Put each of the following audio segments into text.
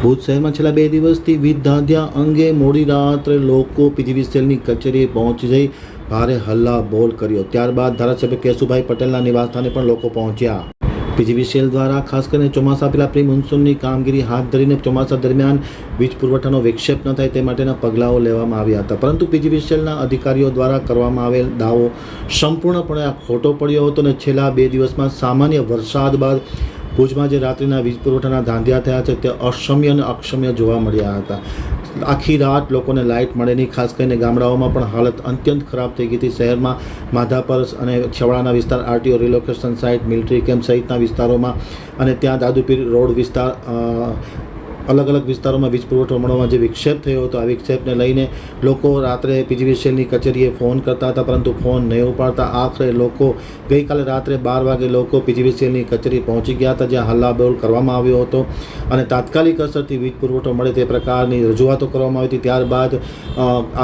ભુજ શહેરમાં છેલ્લા બે દિવસથી વીજ ધાંધ્યા અંગે મોડી રાત્રે લોકો પીજીવીસીએલની કચેરીએ પહોંચી જઈ ભારે હલ્લા બોલ કર્યો. ત્યારબાદ ધારાસભ્ય કેશુભાઈ પટેલના નિવાસસ્થાને પણ લોકો પહોંચ્યા. પીજીવીસીએલ દ્વારા ખાસ કરીને ચોમાસા પહેલાં પ્રી મોન્સૂનની કામગીરી હાથ ધરીને ચોમાસા દરમિયાન વીજ પુરવઠાનો વિક્ષેપ ન થાય તે માટેના પગલાઓ લેવામાં આવ્યા હતા. પરંતુ પીજીવીસીએલના અધિકારીઓ દ્વારા કરવામાં આવેલ દાવો સંપૂર્ણપણે ખોટો પડ્યો હતો અને છેલ્લા બે દિવસમાં સામાન્ય વરસાદ બાદ ભુજમાં જે રાત્રિના વીજ પુરવઠાના ધાંધ્યા થયા છે, તે અક્ષમ્ય અને અક્ષમ્ય જોવા મળ્યા હતા. આખી રાત લોકોને લાઇટ મળે નહીં, ખાસ કરીને ગામડાઓમાં પણ હાલત અત્યંત ખરાબ થઈ ગઈ હતી. શહેરમાં માધાપર અને છવાડાના વિસ્તાર, RTO relocation site, military camp સહિતના વિસ્તારોમાં અને ત્યાં દાદુપીર રોડ વિસ્તાર અલગ અલગ વિસ્તારોમાં વીજ પુરવઠો મળવામાં જે વિક્ષેપ થયો હતો, આ વિક્ષેપને લઈને લોકો રાત્રે પીજીવીસીએલની કચેરીએ ફોન કરતા હતા, પરંતુ ફોન નહીં ઉપાડતા આખરે લોકો ગઈકાલે રાત્રે બાર વાગે લોકો પીજીવીસીએલની કચેરી પહોંચી ગયા હતા, જ્યાં હલ્લાબોલ કરવામાં આવ્યો હતો અને તાત્કાલિક અસરથી વીજ પુરવઠો મળે તે પ્રકારની રજૂઆતો કરવામાં આવી હતી. ત્યારબાદ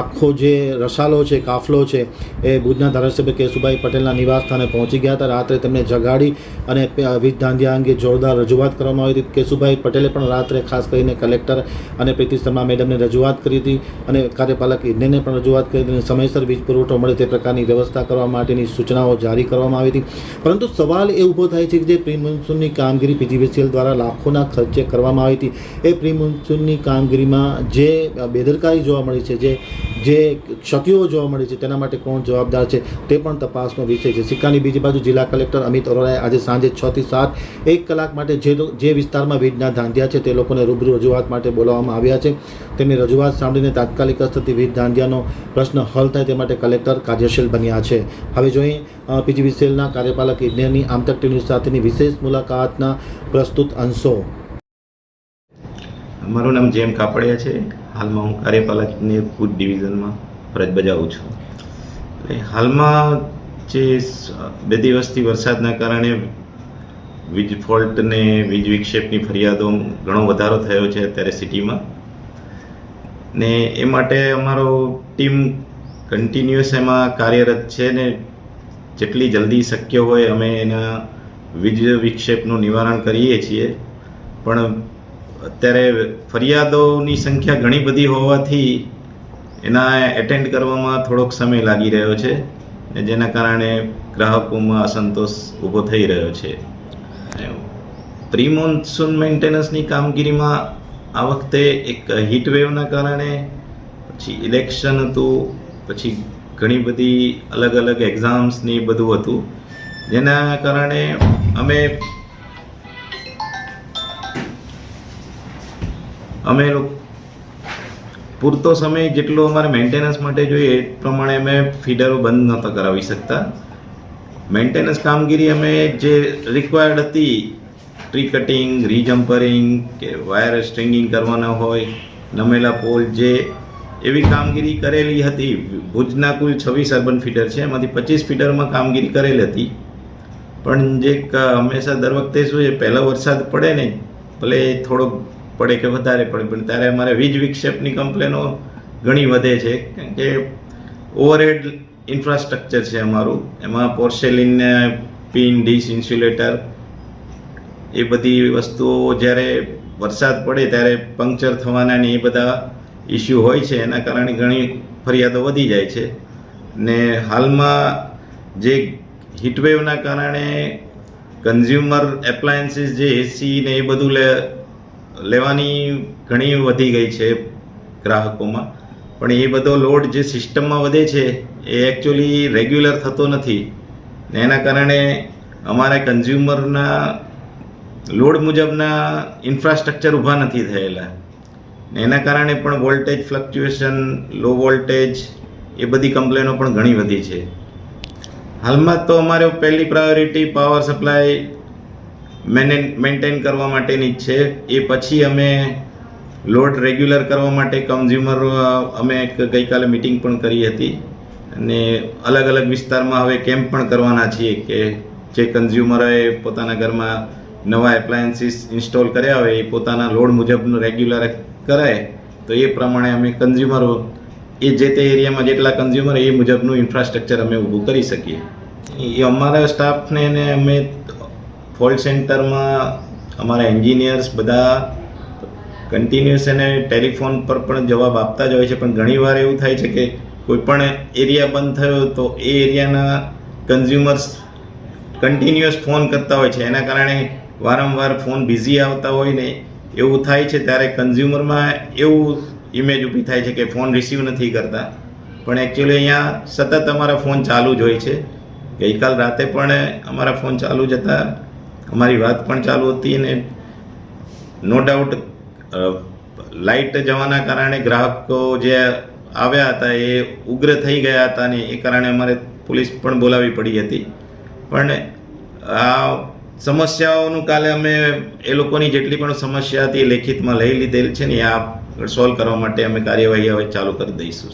આખો જે રસાલો છે, કાફલો છે, એ ભુજના ધારાસભ્ય કેશુભાઈ પટેલના નિવાસ સ્થાને પહોંચી ગયા હતા. રાત્રે તેમને જગાડી અને વીજ ધાંધિયા અંગે જોરદાર રજૂઆત કરવામાં આવી હતી. કેશુભાઈ પટેલે પણ રાત્રે ખાસ કરીને કલેક્ટર અને પ્રીતિ શર્મા મેડમને રજૂઆત કરી હતી અને કાર્યપાલક ઇજનેરને પણ રજૂઆત કરી હતી સમયસર વીજ પુરવઠો મળે તે પ્રકારની વ્યવસ્થા કરવા માટેની સૂચનાઓ જારી કરવામાં આવી હતી. પરંતુ સવાલ એ ઊભો થાય છે કે જે પ્રી મોન્સૂનની કામગીરી પીજીવીસીએલ દ્વારા લાખોના ખર્ચે કરવામાં આવી હતી, એ પ્રી મોન્સૂનની કામગીરીમાં જે બેદરકારી જોવા મળી છે, જે જે ક્ષતિઓ જોવા મળી છે, તેના માટે કોણ જવાબદાર છે, તે પણ તપાસનો વિષય છે. સિક્કાની બીજી બાજુ જિલ્લા કલેક્ટર અમિત અરોરાએ આજે સાંજે છ થી સાત એક કલાક માટે જે જે વિસ્તારમાં વીજના ધાંધ્યા છે, તે લોકોને રૂબરૂ રજૂઆત માટે બોલાવવામાં આવ્યા છે. તેમની રજૂઆત સાંભળીને તાત્કાલિક અસ્તરથી વીજ ધાંધિયાનો પ્રશ્ન હલ થાય તે માટે કલેક્ટર કાર્યશીલ બન્યા છે. હવે જોઈએ પીજીવીસીએલના કાર્યપાલક ઇજનેરની આમતક ટીવી સાથેની વિશેષ મુલાકાતના પ્રસ્તુત અંશો. મારું નામ જેમ કાપડિયા છે. હાલમાં હું કાર્યપાલક ઇજનેર ડિવિઝનમાં ફરજ બજાવું છું. એટલે હાલમાં જે બે દિવસથી વરસાદના કારણે વીજ ફોલ્ટ ને વીજ વિક્ષેપની ફરિયાદો ઘણો વધારો થયો છે અત્યારે સિટીમાં. ને એ માટે અમારો ટીમ કન્ટિન્યુઅસ એમાં કાર્યરત છે ને જેટલી જલ્દી શક્ય હોય અમે એના વીજ વિક્ષેપનું નિવારણ કરીએ છીએ. પણ અત્યારે ફરિયાદોની સંખ્યા ઘણી બધી હોવાથી એના એટેન્ડ કરવામાં થોડોક સમય લાગી રહ્યો છે ને જેના કારણે ગ્રાહકોમાં અસંતોષ ઊભો થઈ રહ્યો છે. પ્રી મોન્સૂન મેન્ટેનન્સની કામગીરીમાં આ વખતે એક હીટવેવના કારણે પછી ઇલેક્શન હતું, પછી ઘણી બધી અલગ અલગ એક્ઝામ્સ ને બધું હતું. જેના કારણે અમે અમે પૂરતો સમય જેટલો અમારે મેન્ટેનન્સ માટે જોઈએ એ પ્રમાણે અમે ફીડરો બંધ નહોતા કરાવી શકતા. મેન્ટેનન્સ કામગીરી અમે જે રિક્વાયર્ડ હતી ટ્રી કટિંગ રીજમ્પરિંગ કે વાયર સ્ટ્રિંગિંગ કરવાના હોય, નમેલા પોલ જે, એવી કામગીરી કરેલી હતી. ભુજના કુલ છવ્વીસ અર્બન ફીડર છે, એમાંથી પચીસ ફીડરમાં કામગીરી કરેલી હતી. પણ જે હંમેશા દર વખતે શું છે, પહેલો વરસાદ પડે ને, ભલે થોડોક પડે કે વધારે પડે, પણ ત્યારે અમારે વીજ વિક્ષેપની કમ્પ્લેનો ઘણી વધે છે. કારણ કે ઓવરહેડ ઇન્ફ્રાસ્ટ્રક્ચર છે અમારું. એમાં પોર્સેલિન પિન ડીશ ઇન્સ્યુલેટર એ બધી વસ્તુઓ જ્યારે વરસાદ પડે ત્યારે પંક્ચર થવાના ને એ બધા ઇસ્યુ હોય છે. એના કારણે ઘણી ફરિયાદો વધી જાય છે. ને હાલમાં જે હીટવેવના કારણે કન્ઝ્યુમર એપ્લાયન્સીસ જે એસી ને એ બધું લે લેવાની ઘણી વધી ગઈ છે ગ્રાહકોમાં. પણ એ બધો લોડ જે સિસ્ટમમાં વધે છે, એ એકચ્યુઅલી રેગ્યુલર થતો નથી. ને એના કારણે અમારા કન્ઝ્યુમરના લોડ મુજબના ઇન્ફ્રાસ્ટ્રક્ચર ઊભા નથી થયેલા. ને એના કારણે પણ વોલ્ટેજ ફ્લક્ચ્યુએશન લો વોલ્ટેજ એ બધી કમ્પ્લેનો પણ ઘણી વધી છે. હાલમાં તો અમારે પહેલી પ્રાયોરિટી પાવર સપ્લાય મેન્ટેન કરવા માટેની જ છે. એ પછી અમે લોડ રેગ્યુલર કરવા માટે કન્ઝ્યુમર અમે એક ગઈકાલે મિટિંગ પણ કરી હતી. અને અલગ અલગ વિસ્તારમાં હવે કેમ્પ પણ કરવાના છીએ કે જે કન્ઝ્યુમરોએ પોતાના ઘરમાં નવા એપ્લાયન્સીસ ઇન્સ્ટોલ કર્યા હોય, એ પોતાના લોડ મુજબનું રેગ્યુલર કરાય, તો એ પ્રમાણે અમે કન્ઝ્યુમરો એ જે તે એરિયામાં જેટલા કન્ઝ્યુમર એ મુજબનું ઇન્ફ્રાસ્ટ્રક્ચર અમે ઊભું કરી શકીએ. એ અમારા સ્ટાફને અમે ફોલ્ટ સેન્ટરમાં અમારા એન્જિનિયર્સ બધા કન્ટિન્યુઅસ એને ટેલિફોન પર પણ જવાબ આપતા જ હોય છે. પણ ઘણીવાર એવું થાય છે કે કોઈ પણ એરિયા બંધ થયો તો એ એરિયાના કન્ઝ્યુમર્સ કન્ટિન્યુઅસ ફોન કરતા હોય છે. એના કારણે વારંવાર ફોન બિઝી આવતા હોય ને એવું થાય છે. ત્યારે કન્ઝ્યુમરમાં એવું ઇમેજ ઊભી થાય છે કે ફોન રિસીવ નથી કરતા. પણ એકચ્યુઅલી અહીંયા સતત અમારા ફોન ચાલુ જ હોય છે. ગઈકાલ રાતે પણ અમારા ફોન ચાલુ જ હતા. અમારી વાત પણ ચાલુ હતી અને નો ડાઉટ લાઇટ જવાના કારણે ગ્રાહકો જે આવ્યા હતા એ ઉગ્ર થઈ ગયા હતા અને એ કારણે અમારે પોલીસ પણ બોલાવી પડી હતી. પણ આ સમસ્યાઓનું કાલે અમે એ લોકોની જેટલી પણ સમસ્યા હતી એ લેખિતમાં લઈ લીધેલ છે ને આ સોલ્વ કરવા માટે અમે કાર્યવાહી હવે ચાલુ કરી દઈશું.